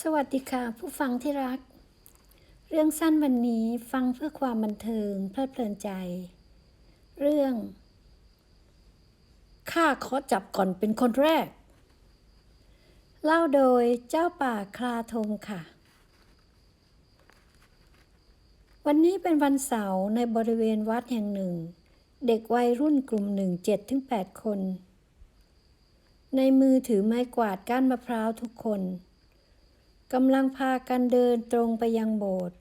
สวัสดีค่ะ ผู้ฟังที่รัก เรื่องสั้นวันนี้ฟังเพื่อความบันเทิงเพลิดเพลินใจ เรื่องข้าขอจับก่อนเป็นคนแรก เล่าโดยเจ้าป่าคลาทมค่ะ วันนี้เป็นวันเสาร์ในบริเวณวัดแห่งหนึ่ง เด็กวัยรุ่นกลุ่มหนึ่งเจ็ดถึงแปดคน ในมือถือไม้กวาดก้านมะพร้าวทุกคน กำลังพากันเดินตรงไปยังโบสถ์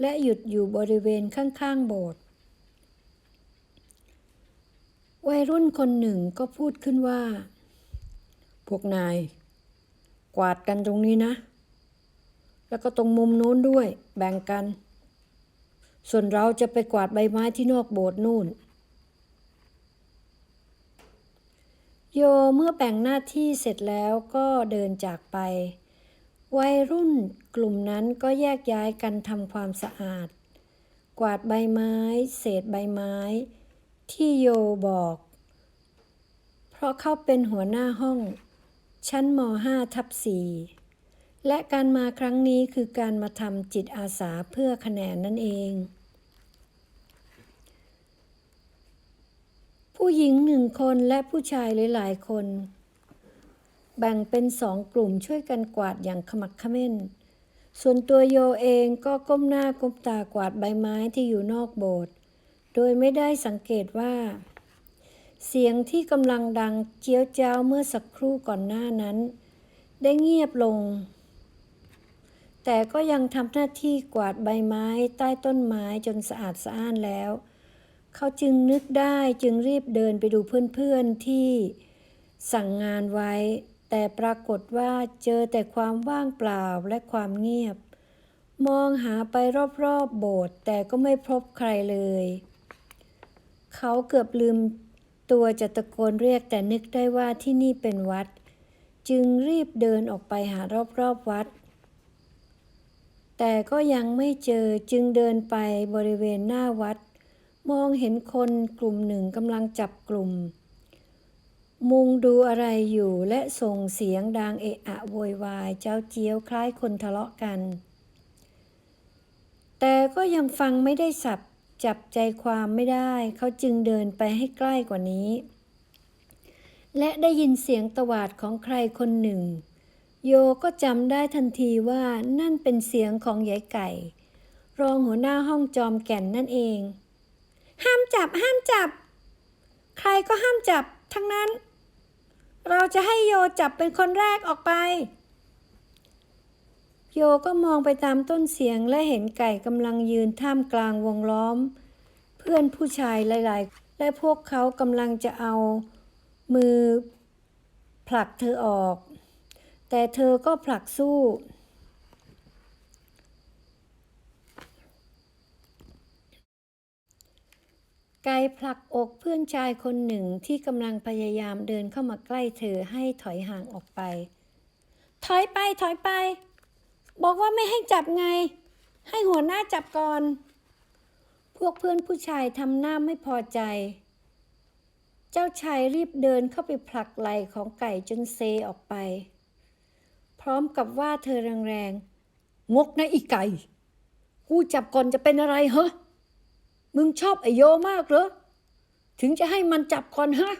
และหยุดอยู่บริเวณข้างๆโบสถ์วัยรุ่นคนหนึ่งก็พูดขึ้นว่า พวกนาย กวาดกันตรงนี้นะ แล้วก็ตรงมุมโน้นด้วย แบ่งกัน ส่วนเราจะไปกวาดใบไม้ที่นอกโบสถ์นู่น โยเมื่อแบ่งหน้าที่เสร็จแล้วก็เดินจากไป วัยรุ่นกลุ่มนั้นก็แยกย้ายกันทำความสะอาด กวาดใบไม้ เศษใบไม้ ที่โยบอก เพราะเขาเป็นหัวหน้าห้อง ชั้นม .5 ทับ4และการมาครั้งนี้คือการมาทำจิตอาสาเพื่อคะแนนนั่นเอง ผู้หญิงหนึ่งคนและผู้ชายหลายๆคน แบ่งเป็นสองกลุ่มช่วยกันกวาดอย่างขมักเขม้น ส่วนตัวโยเองก็ก้มหน้าก้มตากวาดใบไม้ที่อยู่นอกโบสถ์โดยไม่ได้สังเกตว่า เสียงที่กำลังดังเจียวจ้าวเมื่อสักครู่ก่อนหน้านั้น ได้เงียบลง แต่ก็ยังทำหน้าที่กวาดใบไม้ใต้ต้นไม้จนสะอาดสะอ้านแล้ว เขาจึงนึกได้จึงรีบเดินไปดูเพื่อนๆที่สั่งงานไว้ แต่ปรากฏว่าเจอแต่ความว่างเปล่าและความเงียบ มองหาไปรอบๆโบสถ์แต่ก็ไม่พบใครเลย เขาเกือบลืมตัวจะตะโกนเรียกแต่นึกได้ว่าที่นี่เป็นวัด จึงรีบเดินออกไปหารอบๆวัด แต่ก็ยังไม่เจอจึงเดินไปบริเวณหน้าวัด มองเห็นคนกลุ่มหนึ่งกำลังจับกลุ่ม มุงดูอะไรอยู่และส่งเสียงดังเอะอะโวยวายเจ้าเจียวคล้ายคนทะเลาะกัน แต่ก็ยังฟังไม่ได้สับจับใจความไม่ได้ เขาจึงเดินไปให้ใกล้กว่านี้ และได้ยินเสียงตวาดของใครคนหนึ่ง โยก็จำได้ทันทีว่านั่นเป็นเสียงของยายไก่ รองหัวหน้าห้องจอมแก่นนั่นเอง ห้ามจับห้ามจับ ใครก็ห้ามจับทั้งนั้น เราจะให้โยจับเป็นคนแรกออกไป โยก็มองไปตามต้นเสียงและเห็นไก่กำลังยืนท่ามกลางวงล้อม เพื่อนผู้ชายหลายๆ และพวกเขากำลังจะเอามือผลักเธอออก แต่เธอก็ผลักสู้ ไกลผลักอกเพื่อนชายคนหนึ่งที่กำลังพยายามเดินเข้ามาใกล้เธอให้ถอยห่างออกไป ถอยไปถอยไป บอกว่าไม่ให้จับไง ให้หัวหน้าจับก่อน พวกเพื่อนผู้ชายทำหน้าไม่พอใจ เจ้าชายรีบเดินเข้าไปผลักไหล่ของไก่จนเซออกไป พร้อมกับว่าเธอแรงๆงกนะอีไก่ กูจับก่อนจะเป็นอะไรเหรอ มึงชอบไอโยมากเหรอ ถึงจะให้มันจับก่อนฮะ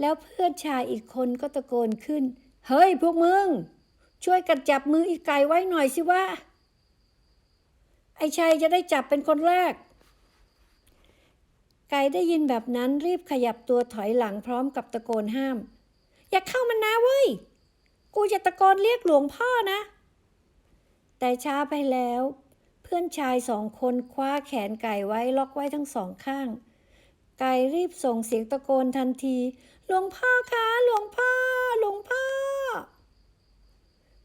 แล้วเพื่อนชายอีกคนก็ตะโกนขึ้น เฮ้ยพวกมึง ช่วยกันจับมืออีไก่ไว้หน่อยสิว่า ไอชัยจะได้จับเป็นคนแรก ไก่ได้ยินแบบนั้นรีบขยับตัวถอยหลังพร้อมกับตะโกนห้าม อย่าเข้ามันนะเว้ย กูจะตะโกนเรียกหลวงพ่อนะแต่ช้าไปแล้ว พื่อนชายสองคนคว้าแขนไก่ไว้ล็อกไว้ทั้งสองข้าง ไก่รีบส่งเสียงตะโกนทันที หลวงพ่อคะหลวงพ่อ หลวงพ่อ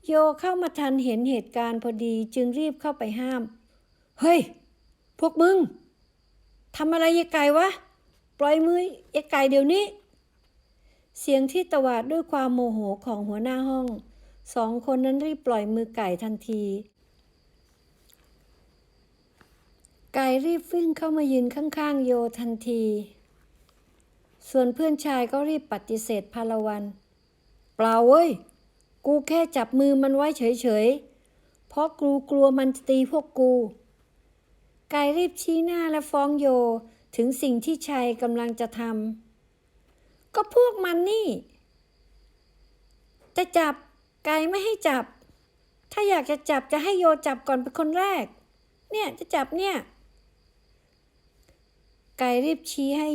โยเข้ามาทันเห็นเหตุการณ์พอดีจึงรีบเข้าไปห้าม เฮ้ย พวกมึงทำอะไรยายไก่วะ ปล่อยมือยายไก่เดี๋ยวนี้ เสียงที่ตวาดด้วยความโมโหของหัวหน้าห้อง สองคนนั้นรีบปล่อยมือไก่ทันที ไก่รีบวิ่งเข้ามายืนข้างๆ โยทันที ส่วนเพื่อนชายก็รีบปฏิเสธพาลวัน เปล่าเว้ย กูแค่จับมือมันไว้เฉยๆ เพราะกูกลัวมันจะตีพวกกู กายรีบชี้หน้าและฟ้องโยถึงสิ่งที่ชัยกำลังจะทำ ก็พวกมันนี่ จะจับ กายไม่ให้จับ ถ้าอยากจะจับจะให้โยจับก่อนเป็นคนแรกเนี่ย จะจับเนี่ย ไกายรีบชี้ให้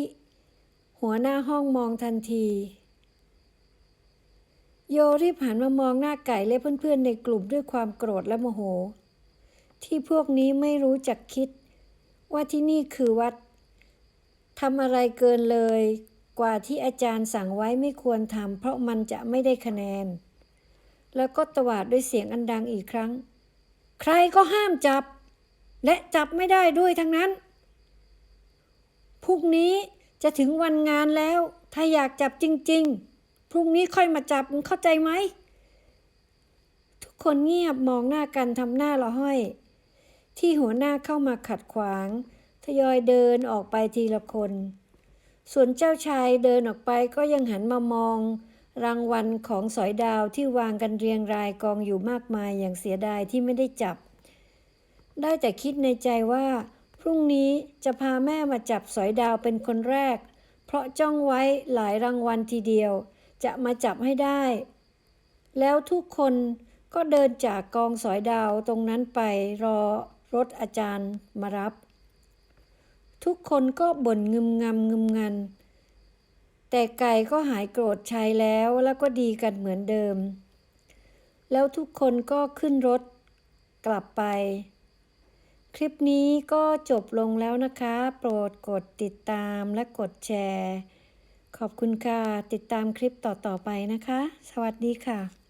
หัวหน้าห้องมองทันที โยรีบหันมามองหน้าไก่และเพื่อนๆในกลุ่มด้วยความโกรธและโมโห ที่พวกนี้ไม่รู้จักคิด ว่าที่นี่คือวัดทำอะไรเกินเลย กว่าที่อาจารย์สั่งไว้ไม่ควรทำเพราะมันจะไม่ได้คะแนน แล้วก็ตวาดด้วยเสียงอันดังอีกครั้ง ใครก็ห้ามจับ และจับไม่ได้ด้วยทั้งนั้น พรุ่งนี้จะถึงวันงานแล้ว ถ้าอยากจับจริง ๆ พรุ่งนี้ค่อยมาจับมึงเข้าใจไหม ทุกคนเงียบมองหน้ากันทำหน้าละห้อย ที่หัวหน้าเข้ามาขัดขวาง ทยอยเดินออกไปทีละคน ส่วนเจ้าชายเดินออกไปก็ยังหันมามอง รางวัลของสอยดาวที่วางกันเรียงรายกองอยู่มากมายอย่างเสียดายที่ไม่ได้จับ ได้แต่คิดในใจว่า พรุ่งนี้จะพาแม่มาจับสอยดาวเป็นคนแรก เพราะจ้องไว้หลายรางวัลทีเดียว จะมาจับให้ได้ แล้วทุกคนก็เดินจากกองสอยดาวตรงนั้นไปรอรถอาจารย์มารับ ทุกคนก็บ่นงึมงำงึมงัน แต่ไก่ก็หายโกรธชัยแล้วแล้วก็ดีกันเหมือนเดิม แล้วทุกคนก็ขึ้นรถกลับไป คลิปนี้ก็จบลงแล้วนะคะ โปรดกดติดตามและกดแชร์ ขอบคุณค่ะ ติดตามคลิปต่อๆไปนะคะ สวัสดีค่ะ